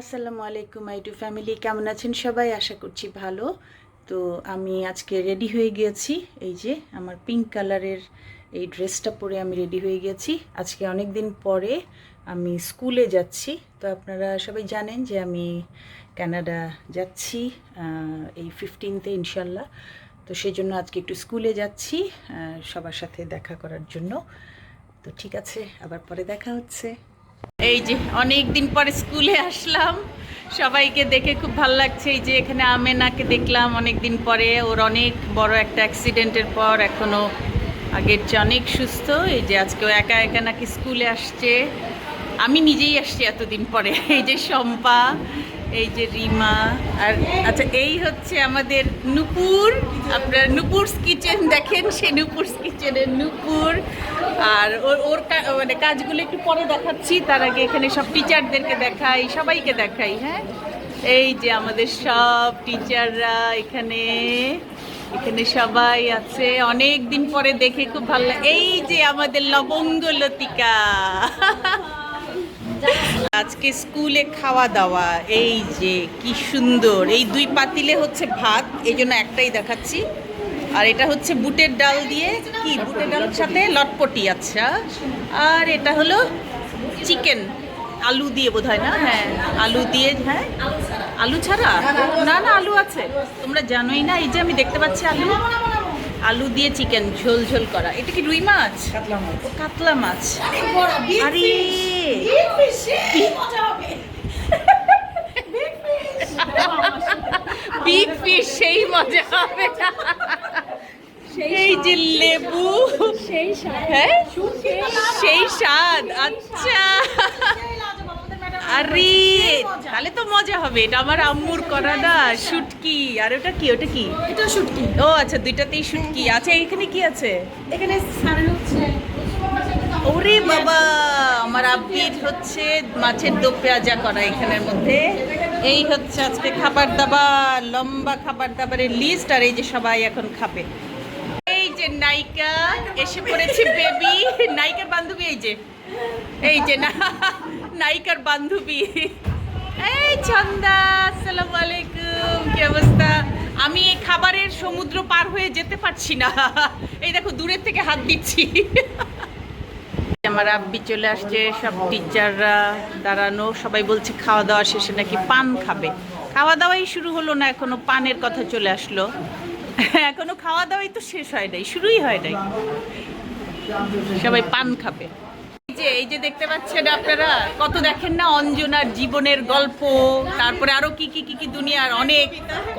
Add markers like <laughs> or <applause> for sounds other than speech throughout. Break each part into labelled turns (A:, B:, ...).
A: আসসালামু আলাইকুম আইটু ফ্যামিলি কেমন আছেন সবাই? আশা করছি ভালো। তো আমি আজকে রেডি হয়ে গিয়েছি এই যে আমার পিঙ্ক কালারের এই ড্রেসটা পরে আমি রেডি হয়ে গেছি। আজকে অনেক দিন পরে আমি স্কুলে যাচ্ছি। তো আপনারা সবাই জানেন যে আমি কানাডা যাচ্ছি এই ফিফটিনতে ইনশাল্লাহ তো সেই জন্য আজকে একটু স্কুলে যাচ্ছি সবার সাথে দেখা করার জন্য। তো ঠিক আছে, আবার পরে দেখা হচ্ছে। এই যে অনেক দিন পরে স্কুলে আসলাম। সবাইকে দেখে খুব ভালো লাগছে। এই যে এখানে আমেনাকে দেখলাম অনেক দিন পরে। ওর অনেক বড় একটা অ্যাক্সিডেন্টের পর এখনও আগের চেয়ে অনেক সুস্থ। এই যে আজকে ও একা একা নাকি স্কুলে আসছে। আমি নিজেই আসছি এতদিন পরে। এই যে শম্পা এই যে রিমা, আর আচ্ছা এই হচ্ছে আমাদের নুপুর। আপনার নুপুরস কিচেন দেখেন সে নুপুরস কিচেনের নুপুর। আর ওর ওর মানে কাজগুলো একটু পরে দেখাচ্ছি, তার আগে এখানে সব টিচারদেরকে দেখাই, সবাইকে দেখাই হ্যাঁ? এই যে আমাদের সব টিচাররা এখানে এখানে সবাই আছে। অনেক দিন পরে দেখে খুব ভালো এই যে আমাদের লবঙ্গ লতিকা। <laughs> আজকে স্কুলে খাওয়া দাওয়া এই যে কি সুন্দর। এই দুই পাতিলে হচ্ছে ভাত এই জন্য একটাই দেখাচ্ছি। আর এটা হচ্ছে বুটের ডাল দিয়ে কি বুটের ডালের সাথে? লটপটি আচ্ছা। আর এটা হলো চিকেন আলু দিয়ে বোধ হয় না? হ্যাঁ আলু দিয়ে হ্যাঁ। আলু ছাড়া? না না আলু আছে। তোমরা জানোই না এই যে আমি দেখতে পাচ্ছি আলু। আলু দিয়ে চিকেন ঝোল ঝোল করা। এটা কি রুই মাছ? ও কাতলা মাছ। আরে বিগ ফিশ সেই মজা হবে এই যে লেবু। হ্যাঁ? সেই স্বাদ আচ্ছা। আরে তাহলে তো মজা হবে। এটা আমার আম্মুর করা না শুটকি। আর ওটা কি? ওটা কি?
B: এটা শুটকি।
A: ও আচ্ছা দুইটাতেই শুটকি। আচ্ছা এখানে কি আছে?
B: এখানে
A: ওরে বাবা! আব্বির হচ্ছে মাছের দো পেঁয়াজা করা এখানের মধ্যে। এই হচ্ছে আজকে খাবার দাবার, লম্বা খাবার দাবারের লিস্ট আর এই যে সবাই এখন খাবে। এই যে নায়িকা, এসে পড়েছে বেবি নায়িকার বান্ধবী এই যে। এই যে না, নায়িকার বান্ধবী। এই চন্দা আসসালামু আলাইকুম, কি অবস্থা? আমি এই খাবারের সমুদ্র পার হয়ে যেতে পারছি না। এই দেখো, দূরের থেকে হাত দিচ্ছি। আমার আব্বি চলে আসছে, সব টিচাররা দাঁড়ানো, সবাই বলছে খাওয়া দাওয়া শেষে নাকি পান খাবে। খাওয়া দাওয়াই শুরু হলো না, এখনও পানের কথা চলে আসলো। এখনও খাওয়া দাওয়াই তো শেষ হয় নাই, শুরুই হয় নাই। সবাই পান খাবে। এই যে এই যে দেখতে পাচ্ছেন আপনারা, কত দেখেন না অঞ্জনার জীবনের গল্প, তারপরে আরও কি কি কি কি দুনিয়ার অনেক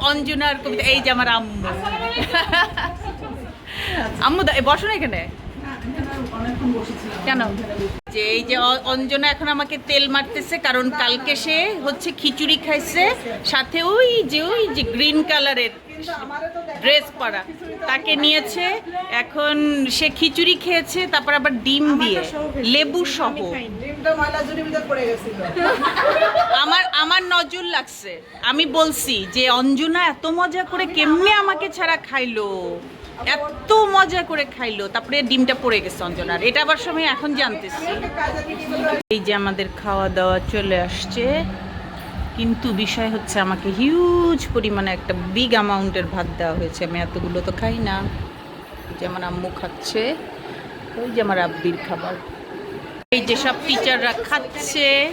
A: অঞ্জনার কবিতা। এই যে আমার আম্মু। আম্মু বসো না এখানে। কেন? যে এই যে অঞ্জনা এখন আমাকে তেল মারতেছে কারণ কালকে সে হচ্ছে খিচুড়ি খাইছে সাথে ওই যে ওই যে গ্রিন কালারের ড্রেস পরা। তাকে নিয়েছে এখন সে খিচুড়ি খেয়েছে তারপর আবার ডিম দিয়ে। লেবু সহ। আমার আমার নজর লাগছে। আমি বলছি যে অঞ্জনা এত মজা করে কেমনে আমাকে ছাড়া খাইলো? এত মজা করে খাইলো, তারপরে ডিমটা পড়ে গেছে অঞ্জনার। এটা আবার সময় এখন জানতেছি। এই যে আমাদের খাওয়া দাওয়া চলে আসছে। কিন্তু বিষয় হচ্ছে আমাকে হিউজ পরিমাণে একটা বিগ অ্যামাউন্টের ভাত দেওয়া হয়েছে। আমি এতগুলো তো খাই না। যেমন আম্মু খাচ্ছে। ওই যে আমার আব্বির খাবার। এই যে সব টিচাররা খাচ্ছে।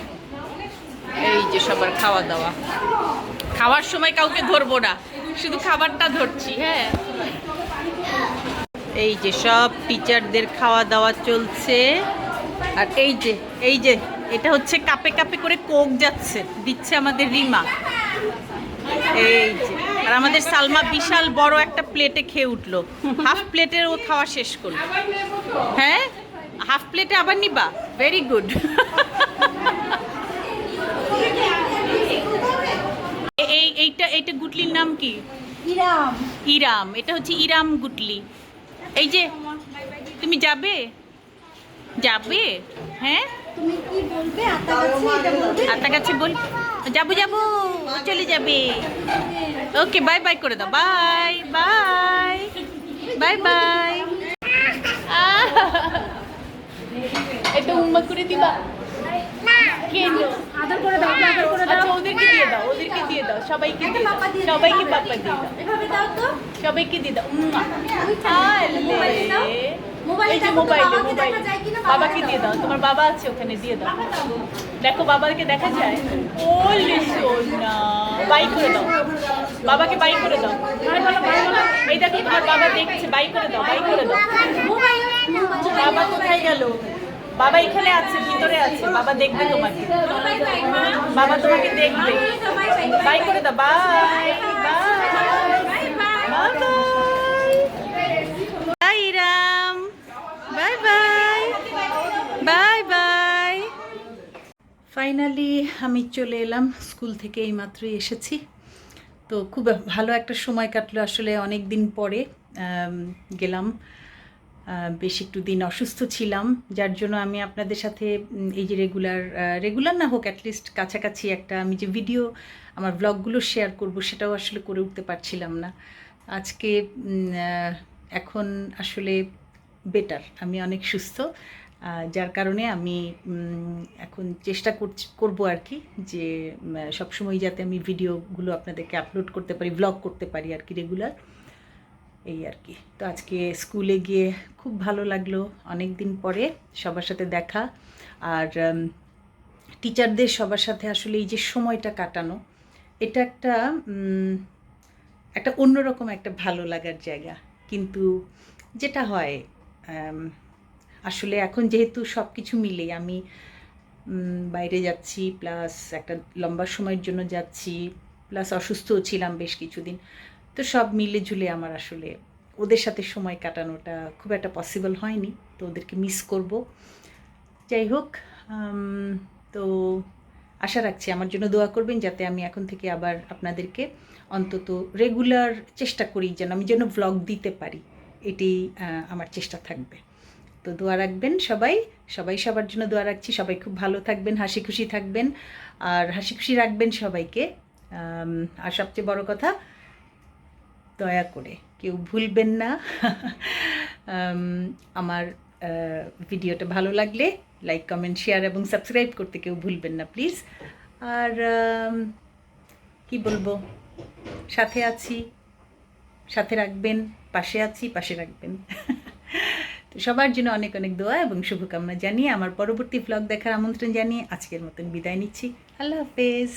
A: এই যে সবার খাওয়া দাওয়া। খাওয়ার সময় কাউকে ধরবো না। শুধু খাবারটা ধরছি হ্যাঁ। এই যে সব টিচারদের খাওয়া দাওয়া চলছে। আর এই যে এই যে, এটা হচ্ছে কাপে কাপে করে কোক যাচ্ছে, দিচ্ছে আমাদের রিমা। এই যে, আর আমাদের সালমা বিশাল বড় একটা প্লেটে খেয়ে উঠল। হাফ প্লেটের ও খাওয়া শেষ করল। হ্যাঁ? হাফ প্লেটে আবার নিবা? ভেরি গুড এই, এইটা এইটা গুটলির নাম কি?
B: ইরাম।
A: ইরাম এটা হচ্ছে ইরাম গুটলি। এই যে তুমি যাবে? যাবে? হ্যাঁ?
B: তুমি কি বলবে? আতা
A: কাছে বল যাব যাব চলে যাবে। ওকে বাই বাই করে দাও। Bye bye bye bye. এটা উম্মা করে দিবা। কেন
B: আদর করে দাও আদর করে দাও।
A: আচ্ছা ও
C: সবাইকে
B: একটা
C: দিয়ে দাও
B: পাপা দিয়ে দাও,
C: সবাইকে
B: এভাবে।
C: পাপা দিয়ে দাও।
B: এভাবে দাও তো।
C: সবাইকে দিয়ে দাও উম্মা। এই যে
B: বাবাকে
C: মোবাইলে। দিয়ে
B: দাও।
C: তোমার বাবা আছে ওখানে দিয়ে দাও। দেখো বাবাকে দেখা যায়? ও সোনা বাই করে দাও। বাবাকে বাই করে দাও। এই দেখো তোমার বাবা দেখছে বাই করে দাও বাই করে দাও। বাবা কোথায় গেল? বাবা এখানে আছে, ভিতরে আছে। বাবা দেখবে তোমাকে। বাবা তোমাকে দেখবে।
B: বাই
C: করে দাও। Bye
A: Ram. Bye bye. Bye bye. Finally আমি চলে এলাম। স্কুল থেকে এই মাত্রই এসেছি। তো খুব ভালো একটা সময় কাটলো আসলে অনেক দিন পরে গেলাম। বেশ একটু দিন অসুস্থ ছিলাম, যার জন্য আমি আপনাদের সাথে এই যে রেগুলার রেগুলার না হোক অ্যাটলিস্ট কাছাকাছি একটা আমি যে ভিডিও আমার ব্লগগুলো শেয়ার করব, সেটাও আসলে করে উঠতে পারছিলাম না। আজকে এখন আসলে বেটার আমি অনেক সুস্থ যার কারণে আমি এখন চেষ্টা করব আর কি, যে সবসময় যাতে আমি ভিডিওগুলো আপনাদেরকে আপলোড করতে পারি ব্লগ করতে পারি আর কি রেগুলার এই আর কি। তো আজকে স্কুলে গিয়ে খুব ভালো লাগল। অনেক দিন পরে সবার সাথে দেখা আর টিচারদের সবার সাথে আসলে এই যে সময়টা কাটানো, এটা একটা একটা অন্যরকম একটা ভালো লাগার জায়গা। কিন্তু যেটা হয় আসলে এখন যেহেতু সব কিছু মিলে আমি বাইরে যাচ্ছি প্লাস একটা লম্বা সময়ের জন্য যাচ্ছি প্লাস অসুস্থও ছিলাম বেশ কিছুদিন। তো সব মিলে ঝুলে আমার আসলে ওদের সাথে সময় কাটানোটা খুব একটা পসিবল হয়নি, তো ওদেরকে মিস করব। যাই হোক তো আশা রাখছি আমার জন্য দোয়া করবেন যাতে আমি এখন থেকে আবার আপনাদেরকে অন্তত রেগুলার চেষ্টা করি যেন আমি যেন ব্লগ দিতে পারি, এটি আমার চেষ্টা থাকবে। তো দোয়া রাখবেন সবাই সবাই সবার জন্য দোয়া রাখছি, সবাই খুব ভালো থাকবেন, হাসি খুশি থাকবেন, আর হাসি খুশি রাখবেন সবাইকে। আর সবচেয়ে বড় কথা দয়া করে, কেউ ভুলবেন না। আমার ভিডিওটা ভালো লাগলে লাইক, কমেন্ট, শেয়ার এবং সাবস্ক্রাইব করতে কেউ ভুলবেন না, প্লিজ। আর কি বলব? সাথে আছি, সাথে রাখবেন, পাশে আছি, পাশে রাখবেন। তো সবার জন্য অনেক অনেক দোয়া এবং শুভকামনা জানিয়ে আমার পরবর্তী ব্লগ দেখার আমন্ত্রণ জানিয়ে আজকের মতন বিদায় নিচ্ছি। আল্লাহ হাফেজ।